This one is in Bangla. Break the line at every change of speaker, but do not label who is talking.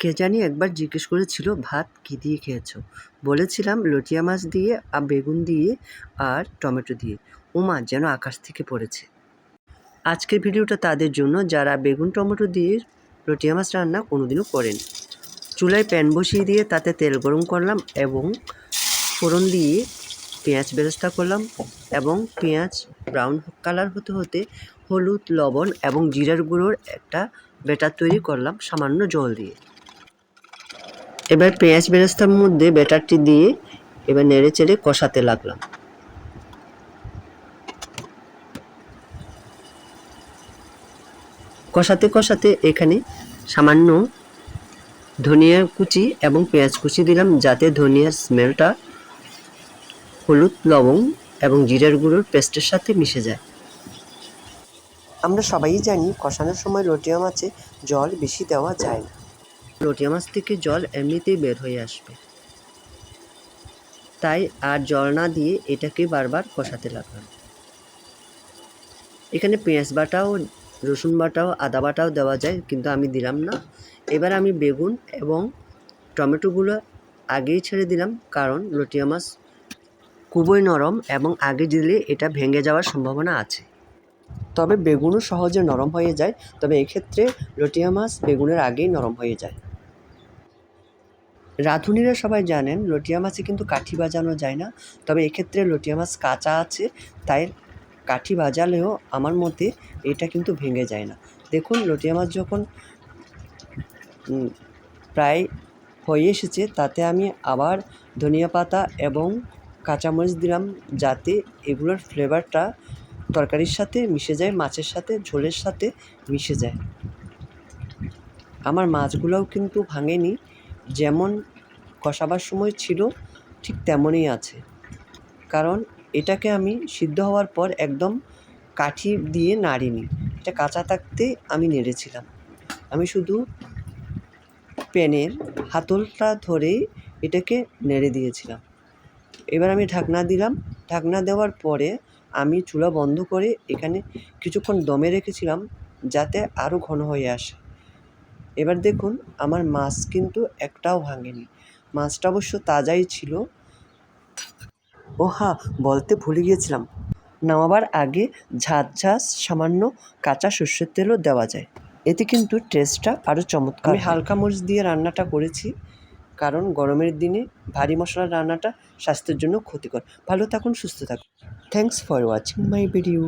কে জানি একবার জিজ্ঞেস করেছিল, ভাত কী দিয়ে খেয়েছো? বলেছিলাম, লটিয়া মাছ দিয়ে, আর বেগুন দিয়ে, আর টমেটো দিয়ে। ওমা যেন আকাশ থেকে পড়েছে। আজকের ভিডিওটা তাদের জন্য। যারা বেগুন, টমেটো দিয়ে লটিয়া মাছ রান্না কোনোদিনও করেন। চুলায় প্যান বসিয়ে দিয়ে তাতে তেল গরম করলাম এবং ফোড়ন দিয়ে পেঁয়াজ বেরেস্তা করলাম এবং পেঁয়াজ ব্রাউন কালার হতে হতে হলুদ, লবণ এবং জিরার গুঁড়োর একটা ব্যাটার তৈরি করলাম সামান্য জল দিয়ে। এবার পেঁয়াজ বেরেস্তার মধ্যে ব্যাটারটি দিয়ে এবার নেড়ে চেড়ে কষাতে লাগলাম। কষাতে কষাতে এখানে সামান্য ধনিয়া কুচি এবং পেঁয়াজ কুচি দিলাম, যাতে ধনিয়ার স্মেলটা হলুদ, লবণ এবং জিরার গুঁড়োর পেস্টের সাথে মিশে যায়। আমরা সবাই জানি কষানোর সময় রটিয়া মাছে জল বেশি দেওয়া যায় না। রটিয়া মাছ থেকে জল এমনিতেই বের হয়ে আসবে। তাই আর জল না দিয়ে এটাকে বারবার কষাতে লাগলাম। এখানে পেঁয়াজ বাটাও, রসুন বাটাও, আদা বাটাও দেওয়া যায়, কিন্তু আমি দিলাম না। এবার আমি বেগুন এবং টমেটোগুলো আগেই ছেড়ে দিলাম, কারণ লটিয়া মাছ খুবই নরম এবং আগে দিলে এটা ভেঙে যাওয়ার সম্ভাবনা আছে। তবে বেগুনও সহজে নরম হয়ে যায়, তবে এক্ষেত্রে লটিয়া মাছ বেগুনের আগেই নরম হয়ে যায়। রাঁধুনিরা সবাই জানেন, লটিয়া মাছে কিন্তু কাঠি বাজানো যায় না। তবে এক্ষেত্রে লটিয়া মাছ কাঁচা আছে, তাই কাঠি বাজালেও আমার মতে এটা কিন্তু ভেঙে যায় না। দেখুন, লটিয়া মাছ যখন প্রায় হয়ে এসেছে, তাতে আমি আবার ধনিয়া পাতা এবং কাঁচামরিচ দিলাম, যাতে এগুলোর ফ্লেভারটা তরকারির সাথে মিশে যায়, মাছের সাথে, ঝোলের সাথে মিশে যায়। আমার মাছগুলোও কিন্তু ভাঙেনি। যেমন কষাবার সময় ছিল, ঠিক তেমনই আছে। কারণ এটাকে আমি সিদ্ধ হওয়ার পর একদম কাঠি দিয়ে নাড়িনি। এটা কাঁচা থাকতে আমি নেড়েছিলাম। আমি শুধু প্যানের হাতলটা ধরে এটাকে নেড়ে দিয়েছিলাম। এবার আমি ঢাকনা দিলাম। ঢাকনা দেওয়ার পরে আমি চুলা বন্ধ করে এখানে কিছুক্ষণ দমে রেখেছিলাম যাতে আরও ঘন হয়ে আসে। এবার দেখুন আমার মাছ কিন্তু একটাও ভাঙেনি। মাছটা অবশ্য তাজাই ছিল। ও হ্যাঁ বলতে ভুলে গিয়েছিলাম। নামাবার আগে ঝাঁঝ ঝাঁঝ সামান্য কাঁচা সর্ষের তেলও দেওয়া যায়। এতে কিন্তু টেস্টটা আরও চমৎকার আমি হালকা মরিচ দিয়ে রান্নাটা করেছি কারণ গরমের দিনে ভারী মশলার রান্নাটা স্বাস্থ্যের জন্য ক্ষতিকর। ভালো থাকুন সুস্থ থাকুন। Thanks for watching my video